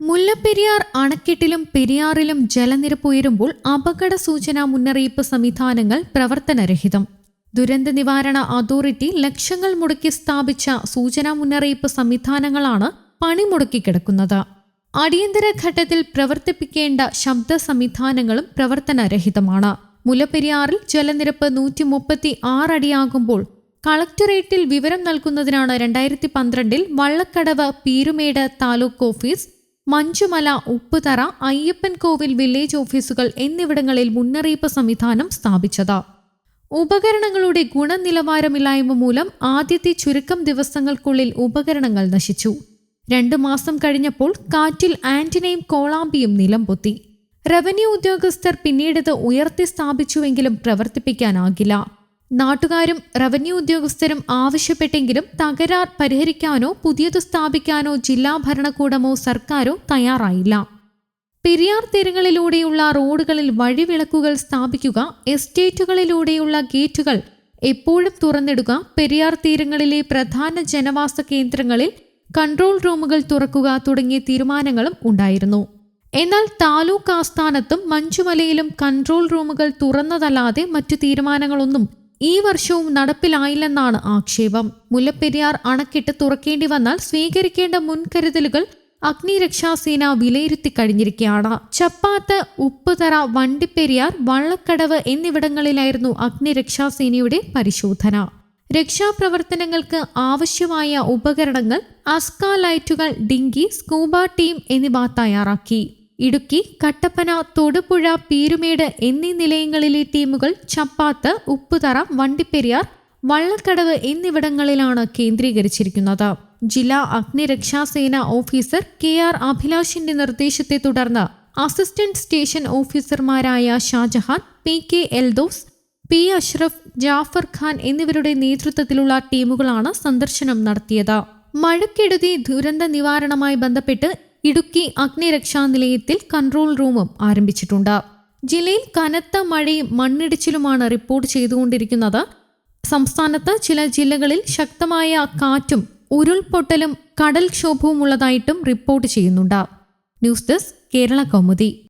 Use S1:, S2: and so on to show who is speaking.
S1: മുല്ലപ്പെരിയാർ അണക്കെട്ടിലും പെരിയാറിലും ജലനിരപ്പ് ഉയരുമ്പോൾ അപകട സൂചനാ മുന്നറിയിപ്പ് സംവിധാനങ്ങൾ പ്രവർത്തനരഹിതം. ദുരന്ത നിവാരണ അതോറിറ്റി ലക്ഷങ്ങൾ മുടക്കി സ്ഥാപിച്ച സൂചനാ മുന്നറിയിപ്പ് സംവിധാനങ്ങളാണ് പണിമുടക്കി കിടക്കുന്നത്. അടിയന്തര ഘട്ടത്തിൽ പ്രവർത്തിപ്പിക്കേണ്ട ശബ്ദ സംവിധാനങ്ങളും പ്രവർത്തനരഹിതമാണ്. മുല്ലപ്പെരിയാറിൽ ജലനിരപ്പ് നൂറ്റി മുപ്പത്തി ആറടിയാകുമ്പോൾ കളക്ടറേറ്റിൽ വിവരം നൽകുന്നതിനാണ് രണ്ടായിരത്തി പന്ത്രണ്ടിൽ വള്ളക്കടവ് പീരുമേട് താലൂക്ക് ഓഫീസ് മഞ്ചുമല ഉപ്പുതറ അയ്യപ്പൻ കോവിൽ വില്ലേജ് ഓഫീസുകൾ എന്നിവിടങ്ങളിൽ മുന്നറിയിപ്പ് സംവിധാനം സ്ഥാപിച്ചത്. ഉപകരണങ്ങളുടെ ഗുണനിലവാരമില്ലായ്മ മൂലം ആദ്യത്തെ ചുരുക്കം ദിവസങ്ങൾക്കുള്ളിൽ ഉപകരണങ്ങൾ നശിച്ചു. രണ്ടു മാസം കഴിഞ്ഞപ്പോൾ കാറ്റിൽ ആന്റിനയും കോളാമ്പിയും നിലംപൊത്തി റവന്യൂ ഉദ്യോഗസ്ഥർ പിന്നീടത് ഉയർത്തി സ്ഥാപിച്ചുവെങ്കിലും പ്രവർത്തിപ്പിക്കാനാകില്ല. നാട്ടുകാരും റവന്യൂ ഉദ്യോഗസ്ഥരും ആവശ്യപ്പെട്ടെങ്കിലും തകരാർ പരിഹരിക്കാനോ പുതിയത് സ്ഥാപിക്കാനോ ജില്ലാ ഭരണകൂടമോ സർക്കാരോ തയ്യാറായില്ല. പെരിയാർ തീരങ്ങളിലൂടെയുള്ള റോഡുകളിൽ വഴിവിളക്കുകൾ സ്ഥാപിക്കുക എസ്റ്റേറ്റുകളിലൂടെയുള്ള ഗേറ്റുകൾ എപ്പോഴും തുറന്നിടുക പെരിയാർ തീരങ്ങളിലെ പ്രധാന ജനവാസ കേന്ദ്രങ്ങളിൽ കൺട്രോൾ റൂമുകൾ തുറക്കുക തുടങ്ങിയ തീരുമാനങ്ങളും ഉണ്ടായിരുന്നു. എന്നാൽ താലൂക്ക് ആസ്ഥാനത്തും മഞ്ചുമലയിലും കൺട്രോൾ റൂമുകൾ തുറന്നതല്ലാതെ മറ്റു തീരുമാനങ്ങളൊന്നും ഈ വർഷവും നടപ്പിലായില്ലെന്നാണ് ആക്ഷേപം. മുല്ലപ്പെരിയാർ അണക്കെട്ട് തുറക്കേണ്ടി വന്നാൽ സ്വീകരിക്കേണ്ട മുൻകരുതലുകൾ അഗ്നിരക്ഷാസേന വിലയിരുത്തി കഴിഞ്ഞിരിക്കുകയാണ്. ചപ്പാത്ത് ഉപ്പുതറ വണ്ടിപ്പെരിയാർ വള്ളക്കടവ് എന്നിവിടങ്ങളിലായിരുന്നു അഗ്നിരക്ഷാസേനയുടെ പരിശോധന. രക്ഷാപ്രവർത്തനങ്ങൾക്ക് ആവശ്യമായ ഉപകരണങ്ങൾ അസ്കാ ലൈറ്റുകൾ ഡിങ്കി സ്കൂബ ടീം എന്നിവ തയ്യാറാക്കി. ഇടുക്കി കട്ടപ്പന തൊടുപുഴ പീരുമേട് എന്നീ നിലയങ്ങളിലെ ടീമുകൾ ചപ്പാത്ത് ഉപ്പുതറ വണ്ടിപ്പെരിയാർ വള്ളക്കടവ് എന്നിവിടങ്ങളിലാണ് കേന്ദ്രീകരിച്ചിരിക്കുന്നത്. ജില്ലാ അഗ്നിരക്ഷാസേന ഓഫീസർ കെ ആർ അഭിലാഷിന്റെ നിർദ്ദേശത്തെ തുടർന്ന് അസിസ്റ്റന്റ് സ്റ്റേഷൻ ഓഫീസർമാരായ Shajahan P K Eldhose P Ashraf Jafar Khan എന്നിവരുടെ നേതൃത്വത്തിലുള്ള ടീമുകളാണ് സന്ദർശനം നടത്തിയത്. മഴക്കെടുതി ദുരന്ത നിവാരണവുമായി ബന്ധപ്പെട്ട് ഇടുക്കി അഗ്നിരക്ഷാ നിലയത്തിൽ കൺട്രോൾ റൂമും ആരംഭിച്ചിട്ടുണ്ട്. ജില്ലയിൽ കനത്ത മഴയും മണ്ണിടിച്ചിലുമാണ് റിപ്പോർട്ട് ചെയ്തുകൊണ്ടിരിക്കുന്നത്. സംസ്ഥാനത്ത് ചില ജില്ലകളിൽ ശക്തമായ കാറ്റും ഉരുൾപൊട്ടലും കടൽക്ഷോഭവും ഉള്ളതായിട്ടും റിപ്പോർട്ട് ചെയ്യുന്നുണ്ട്. News desk Kerala Kaumudi.